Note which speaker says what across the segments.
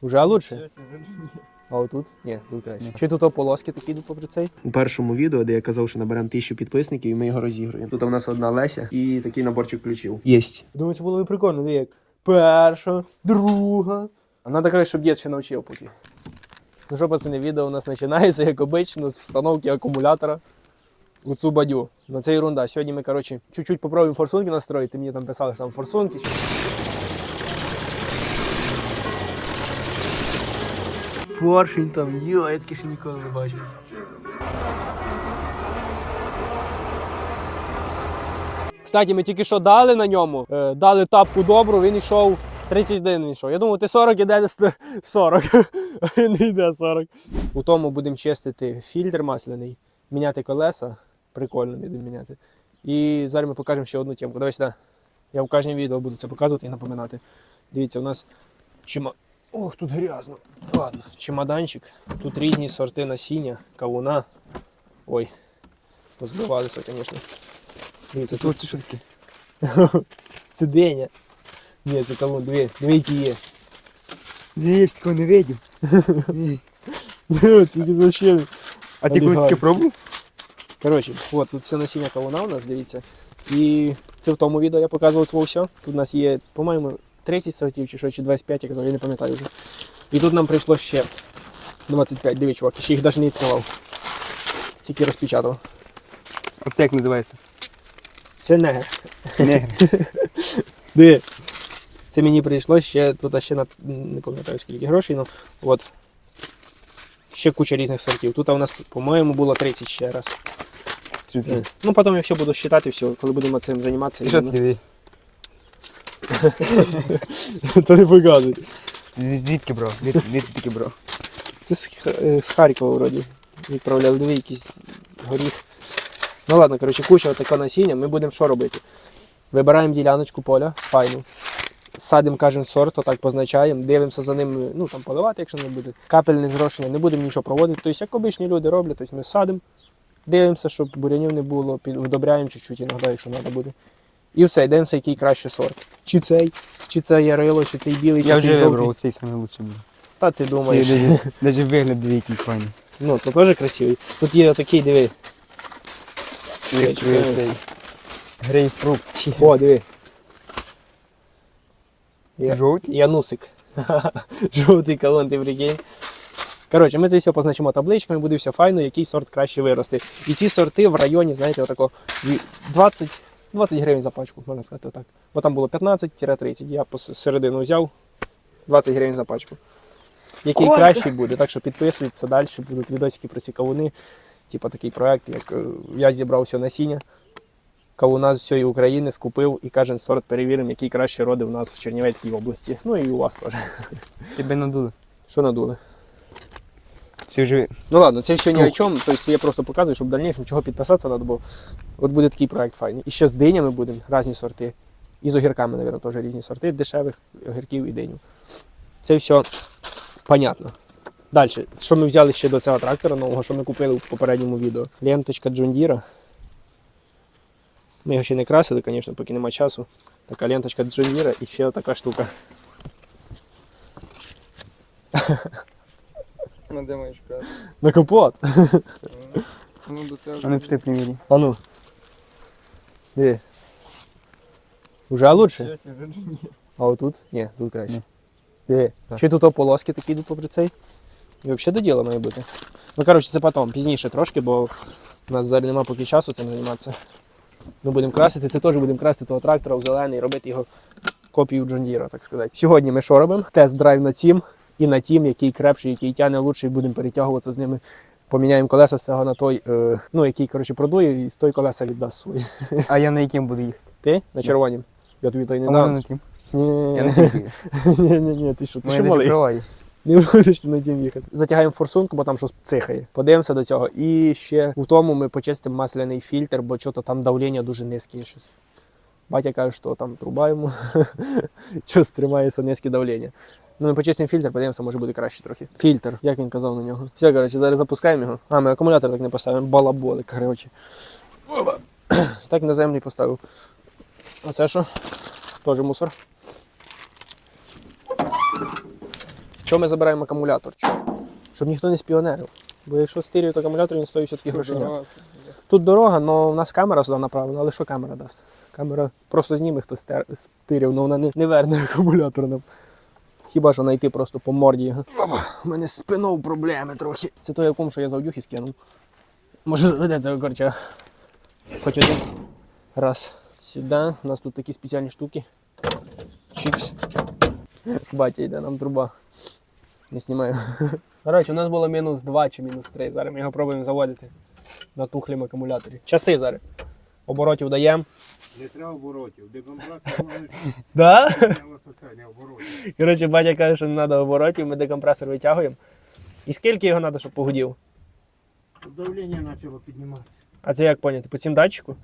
Speaker 1: Уже лучше? А отут? Ні, тут краще. Чи тут полоски такі йдуть попри цей? У першому відео, де я казав, що наберемо тисячу підписників, і ми його розігруємо. Тут у нас одна Леся і такий наборчик ключів. Єсть. Думаю, це було б прикольно, де як перша, друга. А треба, коротше, щоб дід ще навчив поки. Ну що, пацани, відео у нас починається, як обично, з встановки акумулятора у цю бадю. Ну це ерунда. Сьогодні ми, коротше, чуть-чуть попробуємо форсунки настроїти. Мені там писали, що там форсунки. Поршень там, йо, я таке ще ніколи не бачив. Кстати, ми тільки що дали на ньому, е, дали тапку добру, він йшов 31 він йшов. Я думав, ти 40 іде десь 40. А він йде 40. У тому будемо чистити фільтр масляний, міняти колеса. Прикольно будемо міняти. І зараз ми покажемо ще одну тему. Давай сюди. Я в кожному відео буду це показувати і напоминати. Дивіться, у нас чима. Ох, тут грязно. Ладно, чемоданчик. Тут різні сорти насіння, кавуна. Ой, позбивалися, звісно. Дивіться, тут
Speaker 2: що таке?
Speaker 1: це диня. Ні, це кавун, дві, дві які є.
Speaker 2: Дивського не видів.
Speaker 1: Це якісь.
Speaker 2: А ти колись таке пробував?
Speaker 1: Коротше, от тут все насіння кавуна у нас, дивіться. І це в тому відео я показував своє все. Тут у нас є, по-моєму, 30 сортів чи що, чи 25, я казав, я не пам'ятаю вже. І тут нам прийшло ще 25, диви, чувак, ще їх навіть не відкривав. Тільки розпечатав.
Speaker 2: Оце як називається?
Speaker 1: Це негр.
Speaker 2: Негр.
Speaker 1: Диви. Це мені прийшло ще, тут ще на, не пам'ятаю скільки грошей, ну от. Ще куча різних сортів. Тут у нас, по-моєму, було 30 ще раз.
Speaker 2: Це
Speaker 1: Ну, потім я все буду считати, все, коли будемо цим займатися. То не показуй.
Speaker 2: Це звідки звідки таке брав?
Speaker 1: Це з, Х- е, з Харкова вроді. Відправляли диви якийсь горіх. Ну ладно, коротше, куча таке насіння. Ми будемо що робити? Вибираємо діляночку поля, файну. Садимо кожен сорт, отак позначаємо, дивимося за ним, ну там поливати, якщо не буде. Капельне зрошення, не будемо нічого проводити. Тобто, як обичні люди роблять, тобто ми садимо, дивимося, щоб бурянів не було, під- вдобряємо чуть-чуть іноді, якщо треба буде. І все, дивимося, який кращий сорт. Чи цей, чи це ярило, чи цей білий, чи
Speaker 2: Я
Speaker 1: цей
Speaker 2: вже
Speaker 1: жовтий.
Speaker 2: вибрав цей самий лучший був.
Speaker 1: Та ти думаєш.
Speaker 2: Навіть вигляд дві файний.
Speaker 1: Ну, то теж красивий. Тут є отакий, диви.
Speaker 2: Як
Speaker 1: чекаю.
Speaker 2: цей грейпфрут. Чи
Speaker 1: О, диви. Я,
Speaker 2: жовтий?
Speaker 1: Янусик. Жовтий колон, ти прикинь. Коротше, ми це все позначимо табличками, буде все файно, який сорт краще вирости. І ці сорти в районі, знаєте, отако ві- 20, 20 гривень за пачку, можна сказати отак. Бо там було 15-30, я посередину взяв 20 гривень за пачку. Який
Speaker 2: Ой,
Speaker 1: кращий буде, так що підписуйтесь далі, будуть відосики про ці кавуни. Типа такий проект, як е, я зібрав все насіння. Кавуна з всієї України скупив і кожен сорт перевіримо, який краще роди у нас в Чернівецькій області. Ну і у вас теж.
Speaker 2: Тебе надули.
Speaker 1: Що надули?
Speaker 2: Це вже
Speaker 1: Ну ладно, це все ні о чому. Тобто я просто показую, щоб в дальнейшем чого підписатися треба, бо от буде такий проект файний. І ще з динями будемо різні сорти. І з огірками, мабуть, теж різні сорти, дешевих огірків і диню. Це все понятно. Далі, що ми взяли ще до цього трактора нового, що ми купили в попередньому відео. Ленточка Deere. Ми його ще не красили, звісно, поки нема часу. Така ленточка Deere і ще така штука.
Speaker 3: Ну, де маєш красти?
Speaker 1: На капот.
Speaker 3: Ну, до цього.
Speaker 2: вони пішли примірі.
Speaker 1: А ну. Диви. Уже лучше?
Speaker 3: Щось вже ні.
Speaker 1: А отут? Ні, тут краще.
Speaker 2: Ні.
Speaker 1: Диви.
Speaker 2: Так.
Speaker 1: Чи тут о полоски такі йдуть попри цей? І взагалі до діла має бути. Ну, коротше, це потім, пізніше трошки, бо у нас зараз немає поки часу цим займатися. Ми будемо красити, це теж будемо красити того трактора в зелений, робити його копію Джондіра, так сказати. Сьогодні ми що робимо? Тест-драйв на цім і на тім, який крепший, який тягне лучше, і будемо перетягуватися з ними. Поміняємо колеса з цього на той, е, ну, який коротше, продує, і з той колеса віддасть свої.
Speaker 2: А я на яким буду їхати?
Speaker 1: Ти на червонім? Я тобі той не
Speaker 2: А
Speaker 1: дам.
Speaker 2: на тим?
Speaker 1: Ні,
Speaker 2: Я
Speaker 1: ні, ні, ні, ти що, ти що малий?
Speaker 2: закриває.
Speaker 1: Не будеш ти на тім їхати. Затягаємо форсунку, бо там щось цихає. Подивимося до цього. І ще у тому ми почистимо масляний фільтр, бо що-то там давлення дуже низьке. Щось. Батя каже, що там труба йому, щось тримається низьке давлення. Ну, ми почистимо фільтр, подивимося, може буде краще трохи. Фільтр, як він казав на нього. Все, коротше, зараз запускаємо його. А, ми акумулятор так не поставимо, балаболи, коротше. Так на землю поставив. А це що? Теж мусор. Чому ми забираємо акумулятор? Чому? Щоб ніхто не спіонерив. Бо якщо стирюють акумулятор, він стоїть все-таки.
Speaker 3: Дорога.
Speaker 1: Тут дорога, але в нас камера сюди направлена, але що камера дасть? Камера просто зніме, хто стирів, але вона не, не верне акумулятор нам. Хіба що знайти просто по морді його. У мене з спиною проблеми трохи. Це той якому, що я завдюхи скинув. Може заведеться корча. Хоч один. Раз. Сюди. У нас тут такі спеціальні штуки. Чікс. Батя йде, нам труба. Не знімаю. Коротше, у нас було мінус 2 чи мінус 3. Зараз ми його пробуємо заводити на тухлім акумуляторі. Часи зараз. Оборотів даємо.
Speaker 4: Не треба оборотів. Декомпресор можеш
Speaker 1: Да?
Speaker 4: не оборотів.
Speaker 1: Коротше, батя каже, що не треба оборотів, ми декомпресор витягуємо. І скільки його треба, щоб погудів?
Speaker 4: Давлення почало підніматися.
Speaker 1: А це як поняти? По цим датчику?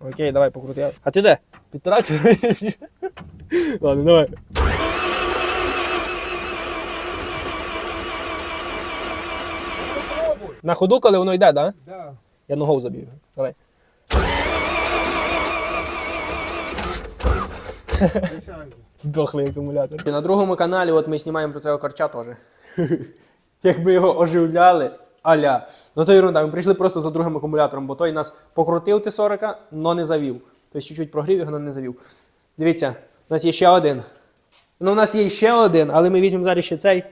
Speaker 1: Окей, давай покрути. А ти де? Під? Ладно, давай. На ходу, коли воно йде, да?
Speaker 4: Да.
Speaker 1: Я ногою заб'ю. Давай. Здохлий акумулятор. На другому каналі от ми знімаємо про цього корча теж. Як ми його оживляли, аля. Ну то ерунда, ми прийшли просто за другим акумулятором, бо той нас покрутив Т-40, але не завів. Тобто чуть-чуть прогрів його, але не завів. Дивіться, у нас є ще один. Ну, у нас є ще один, але ми візьмемо зараз ще цей,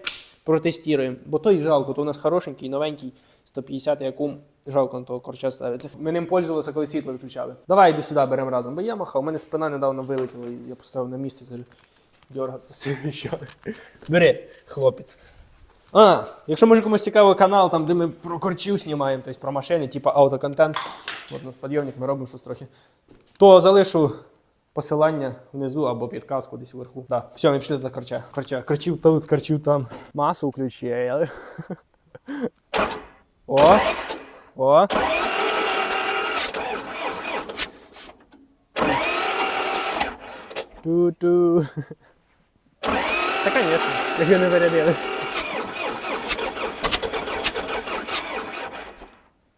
Speaker 1: протестуємо. Бо той жалко, то у нас хорошенький, новенький, 150 акум. Жалко на того корча ставити. Ми ним пользувалися, коли світло виключали. Давай йди сюди беремо разом. Бо я махав, у мене спина недавно вилетіла, і я поставив на місце зараз віщами. Бери, хлопець. А, якщо може комусь цікавий канал, там, де ми про корчів знімаємо, тобто про машини, типу аутоконтент. От у нас підйомник, ми робимо щось трохи. То залишу посилання внизу або підказку десь вверху. Да. Все, ми пішли до корча. Корча. Корчів тут, корчів там. Масу включили. О! О! Ту-ту. Та, конечно, якщо не зарядили.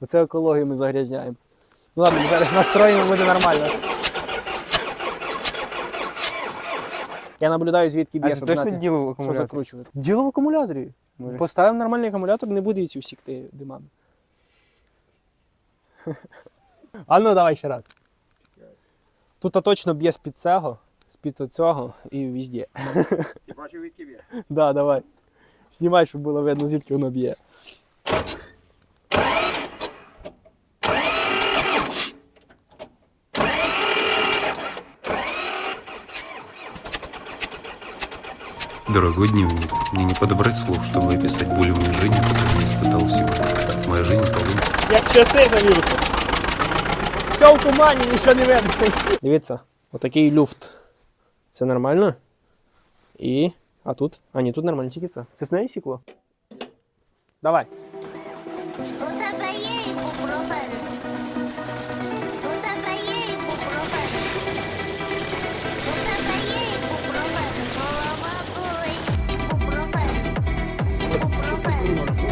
Speaker 1: Оце екологію ми загрязняємо. Ну ладно, зараз настроїмо, буде нормально. Я наблюдаю, звідки
Speaker 2: А це точно діло в
Speaker 1: що закручувати. Діло в акумуляторі.
Speaker 2: Може.
Speaker 1: Поставимо нормальний акумулятор, не буде ці всікти димами. А ну давай ще раз. Тут точно б'є з-під цього, з-під цього і везде.
Speaker 4: Ти бачив від тебе?
Speaker 1: Да, давай. Знімай, щоб було видно, звідки воно б'є.
Speaker 5: Дорогой дневник, мне не подобрать слов, чтобы описать боль в моей жизни, которую я испытал сегодня. Моя жизнь полна
Speaker 1: Як часи завівся. Все в тумані, нічого не видно. Дивіться, отакий люфт. Це нормально? І. А тут? А ні, тут нормально, тільки це. Це з неї сікло? Давай.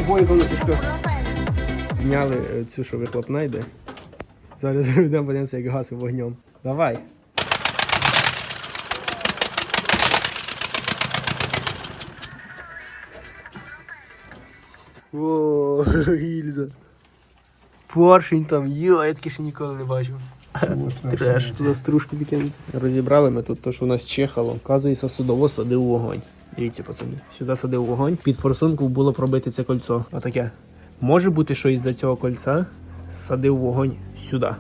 Speaker 1: Обоє.
Speaker 6: Ібупрофен.
Speaker 1: Зняли е, цю, що вихлопна йде. Зараз йдемо подивимося, як гасив вогнем. Давай. О, гільза. Поршень там, йо, я таке ще ніколи не бачив. Треш, туди стружки викинути. Розібрали ми тут те, що у нас чехало. Вказується, судово садив вогонь. Дивіться, пацани. Сюди садив вогонь. Під форсунку було пробити це кольцо. Отаке. Може бути, що із-за цього кольця садив вогонь сюди.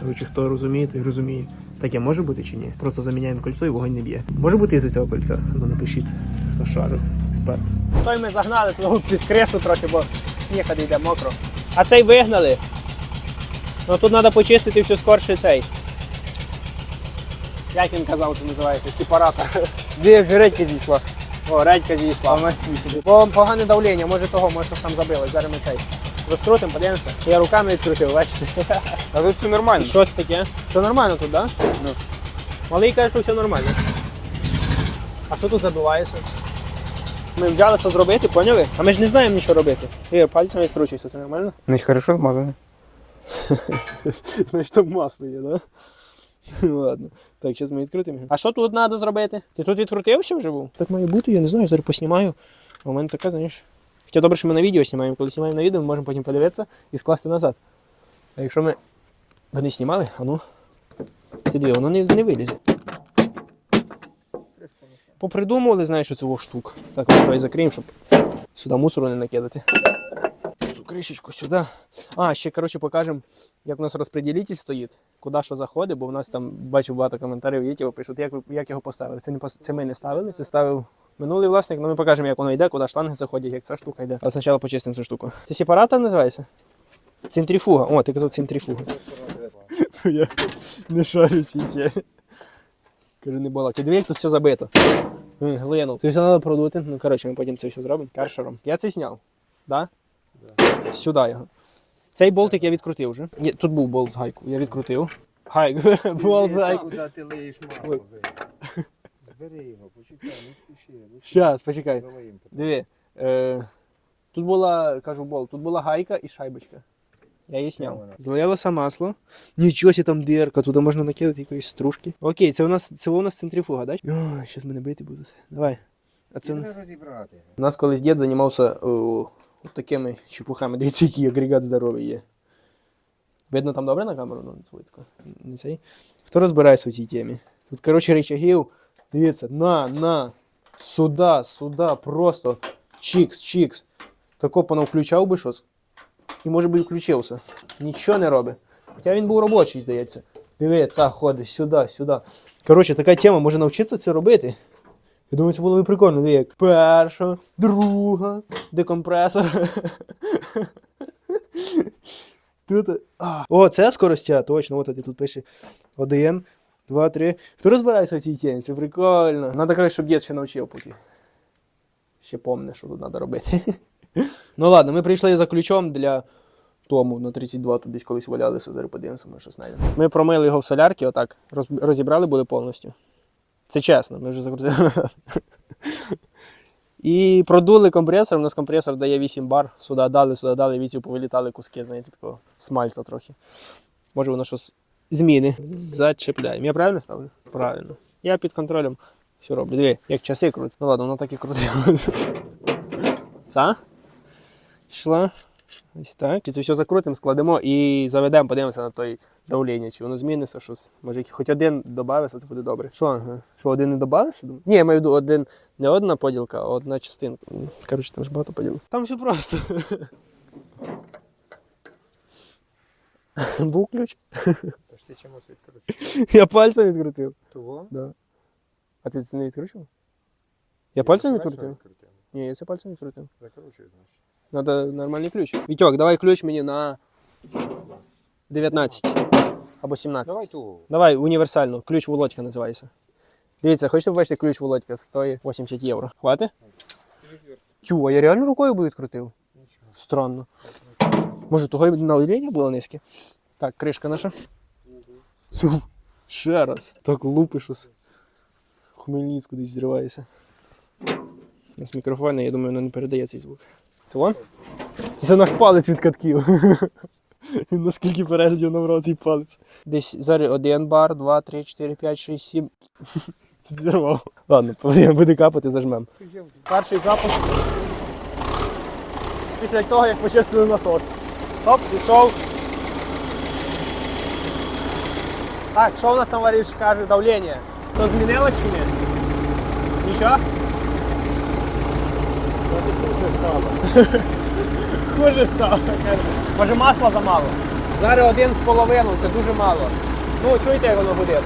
Speaker 1: Коротше, хто розуміє, той розуміє. Таке може бути чи ні? Просто заміняємо кольцо і вогонь не б'є. Може бути із-за цього кольця? Ну напишіть, хто шарив, експерт. Той ми загнали того під крешу трохи, бо сніг йде мокро. А цей вигнали. Ну тут треба почистити все скорше цей. Як він казав, це називається? Сепаратор.
Speaker 2: Де вже редька зійшла?
Speaker 1: О, редька зійшла. Бо погане давлення, може того, може щось там забилось. Зараз ми цей. Розкрутимо, подивимося. Я руками відкрутив, бачите.
Speaker 2: А тут все нормально.
Speaker 1: Що це таке? Все нормально тут, так? Да?
Speaker 2: Ну.
Speaker 1: Малий каже, що все нормально. А що тут забивається? Ми взялися зробити, поняли? А ми ж не знаємо нічого робити. І пальцем відкручуйся, це нормально?
Speaker 2: Ну, хорошо змазане.
Speaker 1: Значить там масло є, да? Ладно. Так, зараз ми відкрутимо. А що тут треба зробити? Ти тут відкрутив вже був? Так має бути, я не знаю, зараз поснімаю. У мене така, знаєш. Хоча добре, що ми на відео знімаємо. Коли знімаємо на відео, ми можемо потім подивитися і скласти назад. А якщо ми не знімали, а ну. Ти диви, воно не, не вилізе. Попридумували, знаєш, що во штук. Так, давай закриємо, щоб сюди мусору не накидати. Цю кришечку сюди. А, ще, коротше, покажемо, як у нас розподілитель стоїть, куди що заходить, бо в нас там бачив багато коментарів, є, пишуть, як, як його поставили. Це, не це ми не ставили, ти ставив минулий власник, ну ми покажемо, як воно йде, куди шланги заходять, як ця штука йде. Але спочатку почистимо цю штуку. Це сепаратор називається? Центрифуга. О, ти казав центрифуга. Я не шарю в цій темі. Кажу, не була. Ти диви, як тут все забито. М, Глинув. Це все треба продути. Ну, коротше, ми потім це все зробимо. Каршером. Я це зняв. Да? Сюди його. Цей болтик я відкрутив вже. Є- Тут був болт з гайку. Я відкрутив. Гайку. Болт з гайку.
Speaker 4: Куди ти лиєш масло? Збери його, почекай, не спіши. ну,
Speaker 1: Щас, почекай.
Speaker 4: залиємо.
Speaker 1: Диви. Е, тут була, кажу, болт, тут була гайка і шайбочка. Я її зняв. Злилося масло. Нічого себе там дирка, туди можна накидати якоїсь стружки. Окей, це у нас це у нас центрифуга, так? Да? Ой, зараз мене бити будуть. Давай. А це...
Speaker 4: Треба розібрати.
Speaker 1: У нас колись дід займався о, от такими чепухами. Дивіться, який агрегат здоровий є. Видно там добре на камеру? Ну, швидко. Не цей. Хто розбирається в цій темі? Тут, коротше, речагів. Дивіться, на, на. Сюда, сюда, просто. Чікс, чікс. Тако пано включав би щось. І може би і включився. Нічого не робить. Хоча він був робочий, здається. Диви, ця ходить сюди, сюди. Коротше, така тема, може навчитися це робити. Я думаю, це було б прикольно. Диви, як перша, друга, декомпресор. Тут. А. О, це скоростя, точно. От тут пише один, два, три. Хто розбирається в цій темі? Це прикольно. Надо краще, щоб дід ще навчив поки. Ще помне, що тут треба робити. ну ладно, ми прийшли за ключом для тому на 32 тут десь колись валялися, зараз подивимося, ми щось знайдемо. Ми промили його в солярки, отак, розібрали були повністю. Це чесно, ми вже закрутили. І продули компресор. У нас компресор дає 8 бар. Сюди дали, сюди дали, віці повилітали куски, знаєте, такого смальця трохи. Може воно щось зміни. Зачепляємо. Я правильно ставлю? Правильно. Я під контролем все роблю. Диви, як часи крутять. Ну ладно, воно так і крутило. Це? Йшла. Ось так. І це все закрутимо, складемо і заведемо, подивимося на той давлення, чи воно зміниться щось. Може, хоч один додався, це буде добре. Що, ага. що один не додався? Ні, я маю в виду один, не одна поділка, а одна частинка. Коротше, там ж багато поділок. Там все просто. Був ключ.
Speaker 4: Тож ти чомусь відкручуєш.
Speaker 1: Я пальцем відкрутив.
Speaker 4: Того?
Speaker 1: Да. А ти це не відкручував? Я пальцем відкрутив?
Speaker 4: відкрутив?
Speaker 1: Ні, я це пальцем відкрутив.
Speaker 4: Закручуй, значить.
Speaker 1: Надо нормальний ключ. Вітьок, давай ключ мені на 19 або 17.
Speaker 4: Давай ту.
Speaker 1: Давай універсально. Ключ Володька називається. Дивіться, хочете побачити ключ Володька? Стоїть 80 євро. Хватить? Тю, а я реально рукою би відкрутив. Странно. Може, того й налілення було низьке? Так, кришка наша. Цю. Ще раз. Так лупиш ось. Хмельницьку десь зривається. У нас мікрофон, я думаю, воно не передає цей звук. Це он? Це наш палець від катків. Наскільки переглядів набрав цей палець. Десь зараз один бар, два, три, чотири, п'ять, шість, сім. Зірвав. Ладно, буде капати, зажмем. Перший запуск. Після того, як почистили насос. Оп, пішов. Так, що у нас там варіш каже, давлення? То змінило чи ні? Нічого? Хуже стало. Може масла замало. Зараз один з половиною, це дуже мало. Ну, чуєте, як воно гудить?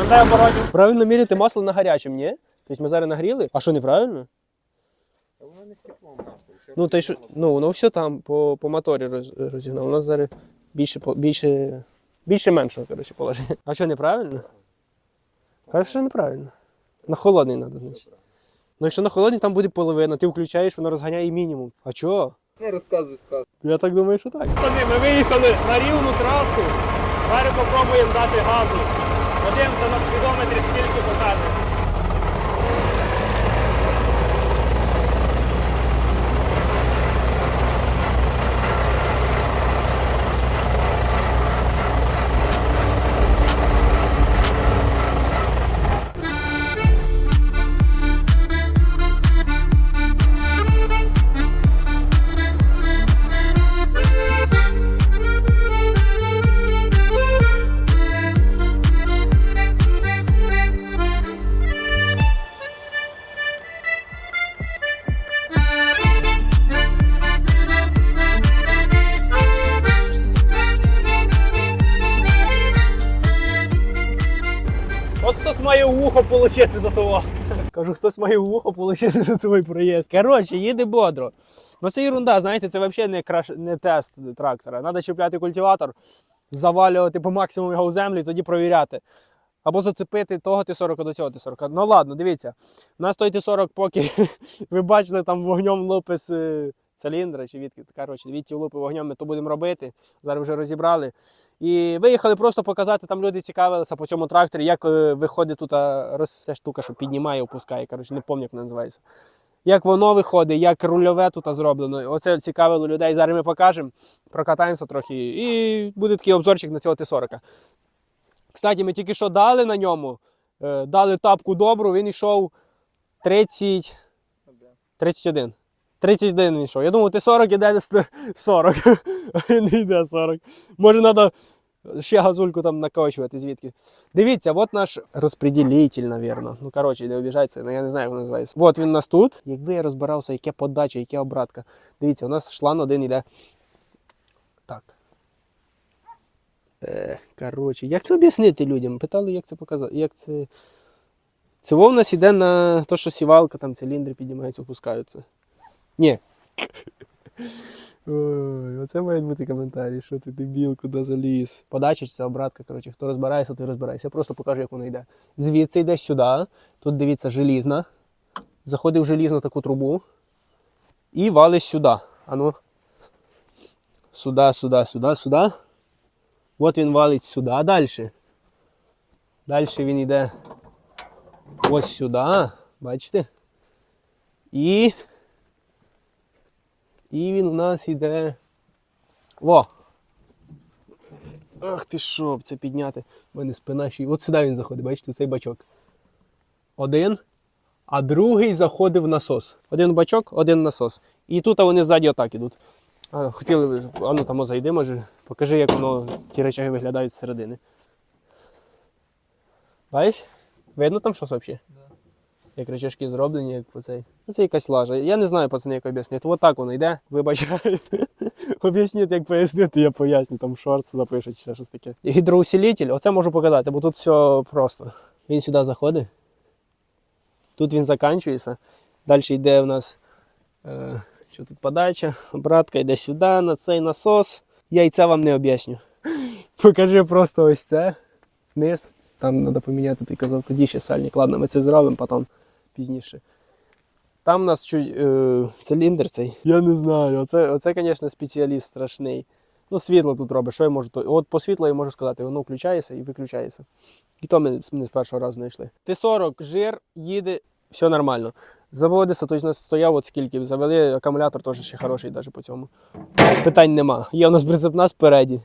Speaker 1: Андай оборотів. Правильно міряти масло на гарячому, ні? Тобто ми зараз нагріли? А що неправильно?
Speaker 4: Воно не з теплом масло.
Speaker 1: Ну, та й що, ну, воно все там по, по моторі роз, розігнало. У нас зараз більше, по- більше, більше меншого, коротше, положення. А що, неправильно? Кажеш, що неправильно. На холодний треба, значить. Ну, якщо на холодні, там буде половина, ти включаєш, воно розганяє мінімум. А чого?
Speaker 3: Не розказуй сказку.
Speaker 1: Я так думаю, що так. Пацани, ми виїхали на рівну трасу. Зараз попробуємо дати газу. Подивимося на спідометрі, скільки покаже. Вухо отримати за того. Кажу, хтось має вухо отримати за твій проїзд. Коротше, їде бодро. Ну це ерунда, знаєте, це взагалі не, краш... не тест трактора. Треба чіпляти культиватор, завалювати по максимуму його в землю і тоді провіряти. Або зацепити того Т-40 до цього Т-40. Ну ладно, дивіться. У нас той Т-40, поки ви бачили, там вогнем е, циліндра чи відки. Коротше, відті лупи вогнем ми то будемо робити. Зараз вже розібрали. І виїхали просто показати, там люди цікавилися по цьому тракторі, як е, виходить тут роз, ця штука, що піднімає, опускає. Коротше, не пам'ятаю, як вона називається. Як воно виходить, як рульове тут зроблено. Оце цікавило людей. Зараз ми покажемо, прокатаємося трохи. І буде такий обзорчик на цього Т-40. Кстати, ми тільки що дали на ньому, е, дали тапку добру, він йшов 30, 31. 31 він йшов. Я думав, ти 40 іде десь 40. А не йде 40. Може, треба ще газульку там накочувати звідки. Дивіться, от наш розпреділитель, напевно. Ну, коротше, не обіжайте, ну я не знаю, як він називається. От він у нас тут. Якби я розбирався, яке подача, яке обратка. Дивіться, у нас шлан один йде. Так. Е, коротше, як це об'яснити людям? Питали, як це показати. Як це. Це в нас іде на те, що сівалка, там циліндри піднімаються, опускаються. Ні. Ой, оце мають бути коментарі, що ти дебіл, куди заліз. Подача чи це обратка, коротше, хто розбирається, той розбирається. Я просто покажу, як воно йде. Звідси йдеш сюди, тут дивіться, желізна. Заходив в желізну таку трубу і валиш сюди. Ану. Сюди, сюди, сюди, сюди. От він валить сюди, а далі. Далі він йде ось сюди, бачите? І. І він у нас йде. Во! Ах ти що, це підняти. У мене спина ще. От сюди він заходить, бачите, цей бачок. Один, а другий заходив в насос. Один бачок, один насос. І тут вони ззаді отак ідуть. А, хотіли, а ну там зайди, може, покажи, як воно ті речаги виглядають зсередини. Бачиш? Видно там щось взагалі? Як речашки зроблені, як по цей. Ну, Це якась лажа. Я не знаю, пацани, як об'яснити. От так воно йде, вибачайте. Об'ясніть, як пояснити, я поясню, там шорт запишуть, ще щось таке. Гідроусилитель, оце можу показати, бо тут все просто. Він сюди заходить. Тут він закінчується. Далі йде у нас е, що тут подача, обратка йде сюди, на цей насос. Я і це вам не об'ясню. Покажи просто ось це. Низ. Там треба поміняти, ти казав, тоді ще сальник. Ладно, ми це зробимо потім пізніше. Там у нас чуть, е, циліндр цей. Я не знаю. Оце, оце, звісно, спеціаліст страшний. Ну, світло тут робить. Що я можу? От по світлу я можу сказати, воно включається і виключається. І то ми не з першого разу знайшли. Т-40, жир, їде, все нормально. Заводиться, тобто у нас стояв от скільки. Завели, акумулятор теж ще хороший навіть по цьому. Питань нема. Є у нас прицепна спереді.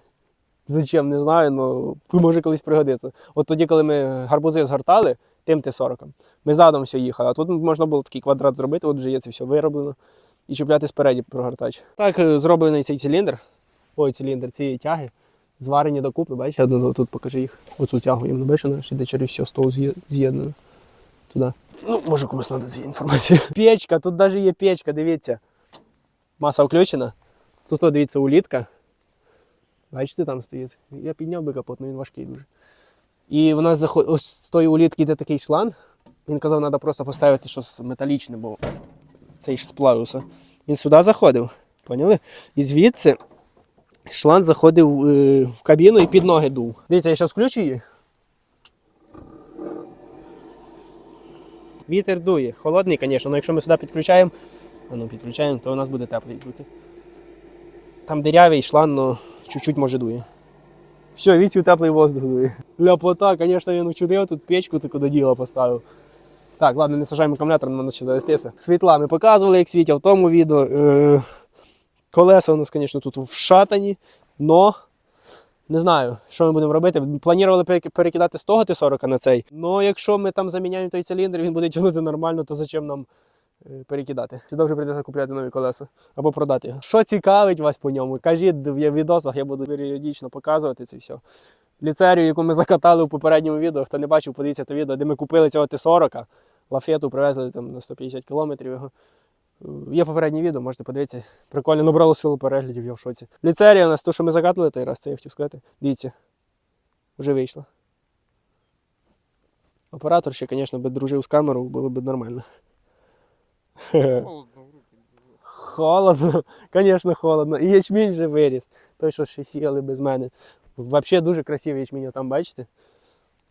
Speaker 1: Зачем, не знаю, ну може колись пригодиться. От тоді, коли ми гарбузи згортали, тим Т-40, ми задом все їхали. А тут можна було такий квадрат зробити, от вже є це все вироблено. І чіпляти спереді прогортач. Так, е, зроблений цей циліндр. Ой, циліндр, ці тяги. Зварені докупи, бачиш, одну тут покажи їх. Оцю тягу їм бачиш, вона ж іде через все стол з'єднано. Туди. Ну, може комусь треба цієї інформації. Печка, тут навіть є печка, дивіться. Маса включена. Тут, дивіться, улітка. Бачите, там стоїть. Я підняв би капот, але він важкий дуже. І в нас заход... ось з тої улітки йде такий шланг. Він казав, треба просто поставити щось металічне, бо цей ж сплавився. Він сюди заходив, поняли? І звідси шланг заходив е, в кабіну і під ноги дув. Дивіться, я зараз включу її. Вітер дує. Холодний, звісно, але якщо ми сюди підключаємо, ну, підключаємо, то у нас буде теплий бути. Там дирявий шланг, але чуть-чуть може дує. Все, віцю теплий воздух. Ляпота, звісно, він учудив, тут печку таку до діла поставив. Так, ладно, не сажаємо акумулятор, треба ще завестися. Світла ми показували, як світять в тому відео. Е, колеса у нас, звісно, тут вшатані, но не знаю, що ми будемо робити. Планували перекидати з того Т-40 на цей. Но якщо ми там заміняємо той циліндр, він буде тягнути нормально, то зачем нам перекидати? Сюди вже прийдеться купляти нові колеса або продати його. Що цікавить вас по ньому? Кажіть в відосах, я буду періодично показувати це все. Ліцерію, яку ми закатали в попередньому відео, хто не бачив, подивіться те відео, де ми купили цього Т-40, лафету привезли там на 150 кілометрів його. Е, Є попереднє відео, можете подивитися. Прикольно набрало силу переглядів, я в шоці. Ліцерія у нас, то, що ми закатили той раз, це я хотів сказати. Дивіться. Вже вийшло. Оператор ще, звісно, би дружив з камерою, було б нормально.
Speaker 3: Холодно в руки.
Speaker 1: Холодно, звісно, холодно. І ячмінь вже виріс. Той, що ще сіяли без мене. Взагалі дуже красивий ячмінь, там бачите?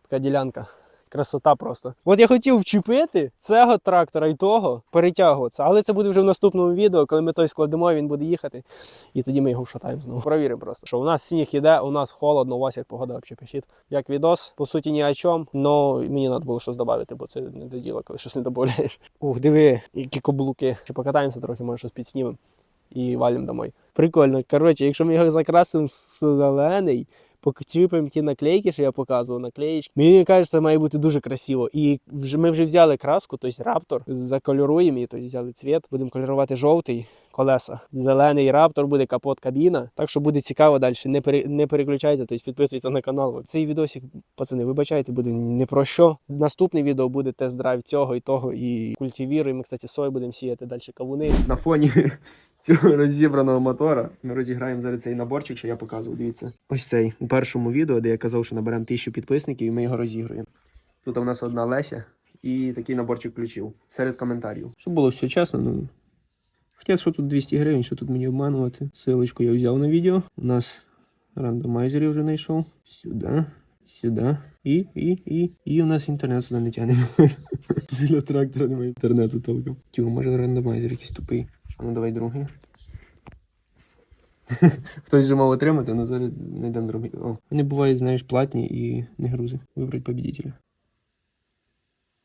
Speaker 1: Така ділянка. Красота просто. От я хотів вчепити цього трактора і того, перетягуватися, але це буде вже в наступному відео, коли ми той складемо, він буде їхати, і тоді ми його вшатаємо знову. Провіримо просто, що у нас сніг іде, у нас холодно, у вас як погода взагалі пишіть. Як відос, по суті, ні о чому, але мені треба було щось додати, бо це не до діла, коли щось не додаєш. Ух, диви, які каблуки. Ще покатаємося трохи, може щось підснімемо і валимо домой. Прикольно. Коротше, якщо ми його закрасимо зелений, покчіпимо ті наклейки, що я показував, наклеїчки. Мені кажеться, має бути дуже красиво. І вже ми вже взяли краску, тобто раптор, закольоруємо її, тобто взяли цвіт, будемо кольорувати жовтий. Колеса. Зелений раптор буде капот кабіна. Так що буде цікаво далі. Не, пере, не переключайте, тобто підписуйтесь на канал. Цей відосик, пацани, вибачайте, буде не про що. Наступне відео буде тест-драйв цього і того, і культивіруємо. Кстати, сою будемо сіяти далі кавуни. На фоні цього розібраного мотора ми розіграємо зараз цей наборчик, що я показував. Дивіться. Ось цей у першому відео, де я казав, що наберемо тисячу підписників, і ми його розігруємо. Тут у нас одна Леся і такий наборчик ключів серед коментарів. Щоб було все чесно, ну. Хоча що тут 200 гривень, що тут мені обманувати. Силочку я взяв на відео. У нас рандомайзер я вже знайшов. Сюди, сюди. І, і, і. І у нас інтернет сюди не тягне. Біля трактора немає інтернету толком. Тю, може рандомайзер якийсь тупий. А ну давай другий. Хтось же мав отримати, але зараз знайдемо другий. О, вони бувають, знаєш, платні і не грузи. Вибрать победителя.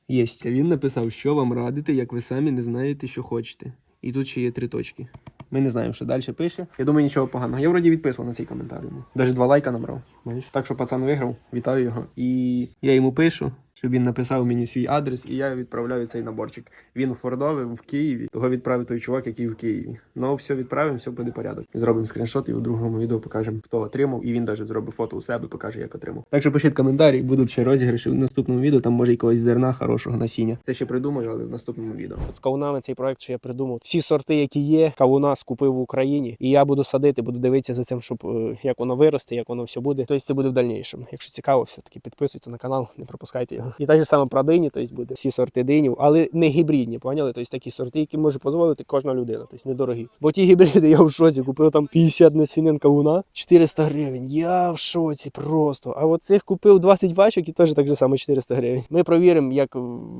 Speaker 1: Єсть. Він написав, що вам радити, як ви самі не знаєте, що хочете. І тут ще є три точки. Ми не знаємо, що далі пише. Я думаю, нічого поганого. Я вроді відписував на цей коментар. Навіть два лайка набрав. Так що пацан виграв, вітаю його. І я йому пишу, щоб він написав мені свій адрес, і я відправляю цей наборчик. Він у Фордові, в Києві. Того відправив той чувак, який в Києві. Ну, все відправимо, все буде порядок. Зробимо скріншот і у другому відео покажемо, хто отримав. І він навіть зробить фото у себе, покаже, як отримав. Так що пишіть коментарі, будуть ще розіграші в наступному відео. Там може якогось зерна хорошого насіння. Це ще придумаю, але в наступному відео. От з кавунами цей проект, що я придумав. Всі сорти, які є, кавуна скупив в Україні. І я буду садити, буду дивитися за цим, щоб е, як воно виросте, як воно все буде. Тобто це буде в дальнішому. Якщо цікаво, все таки підписуйтесь на канал, не пропускайте його. І так же саме про дині, тобто буде всі сорти динів, але не гібридні, поняли? Тобто такі сорти, які може дозволити кожна людина, тобто недорогі. Бо ті гібриди я в шоці купив там 50 насінин кавуна, 400 гривень. Я в шоці просто. А от цих купив 20 бачок і теж так же само 400 гривень. Ми провіримо, як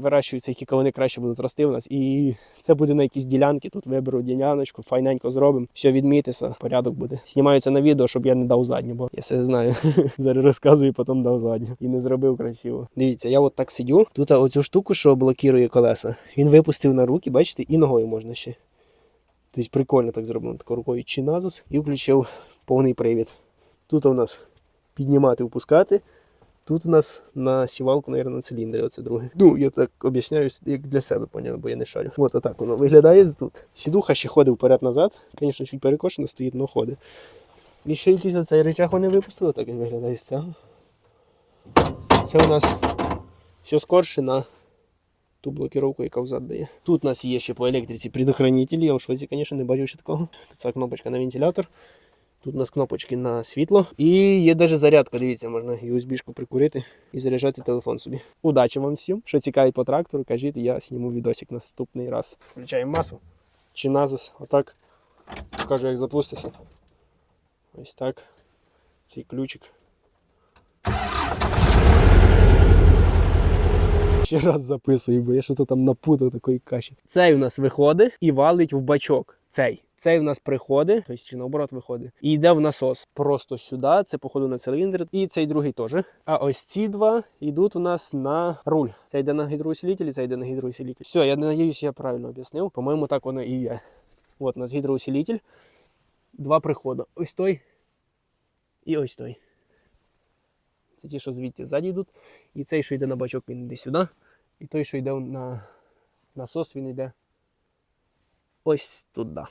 Speaker 1: вирощуються, які кавуни краще будуть рости у нас. І це буде на якісь ділянки. Тут виберу діляночку, файненько зробимо, все відмітиться, порядок буде. Знімаються на відео, щоб я не дав задню, бо я все знаю. Зараз розказую, потім дав задню. І не зробив красиво. Дивіться, я от так сидю. Тут оцю штуку, що блокує колеса, він випустив на руки, бачите, і ногою можна ще. Тобто прикольно так зроблено. Тако рукою чи назас і включив повний привід. Тут у нас піднімати, впускати. Тут у нас на сівалку, мабуть, на циліндрі, оце друге. Ну, я так об'ясняю, як для себе, поняв, бо я не шарю. От отак воно виглядає тут. Сідуха ще ходить вперед-назад. Звісно, чуть перекошено стоїть, але ходить. І ще якийсь оцей речах вони випустили, так він виглядає з цього. Це у нас все скорше на ту блокировку, яка взад дає. Тут у нас є ще по електриці предохранителі. Я в шоці, звісно, не бачив ще такого. Це кнопочка на вентилятор. Тут у нас кнопочки на світло. І є навіть зарядка. Дивіться, можна USB-шку прикурити і заряджати телефон собі. Удачі вам всім. Що цікавить по трактору, кажіть, я зніму відосик наступний раз. Включаємо масу. Чи назис. Отак. Покажу, як запуститься. Ось так. Цей ключик. Ще раз записую, бо я щось там напутав такої каші. Цей у нас виходить і валить в бачок. Цей. Цей у нас приходить, тобто чи наоборот виходить, і йде в насос. Просто сюди, це походу на циліндр, і цей другий теж. А ось ці два йдуть у нас на руль. Це йде на гідроусилитель, це йде на гідроусилитель. Все, я надіюсь, я правильно об'яснив. По-моєму, так воно і є. От у нас гідроусилитель. Два приходи. Ось той і ось той. Це ті, що звідти ззаді йдуть. І цей, що йде на бачок, він йде сюди. І той, що йде на насос, він йде ось туди.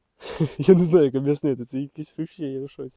Speaker 1: Я не знаю, як об'яснити. Це якийсь вообще, я в шоці.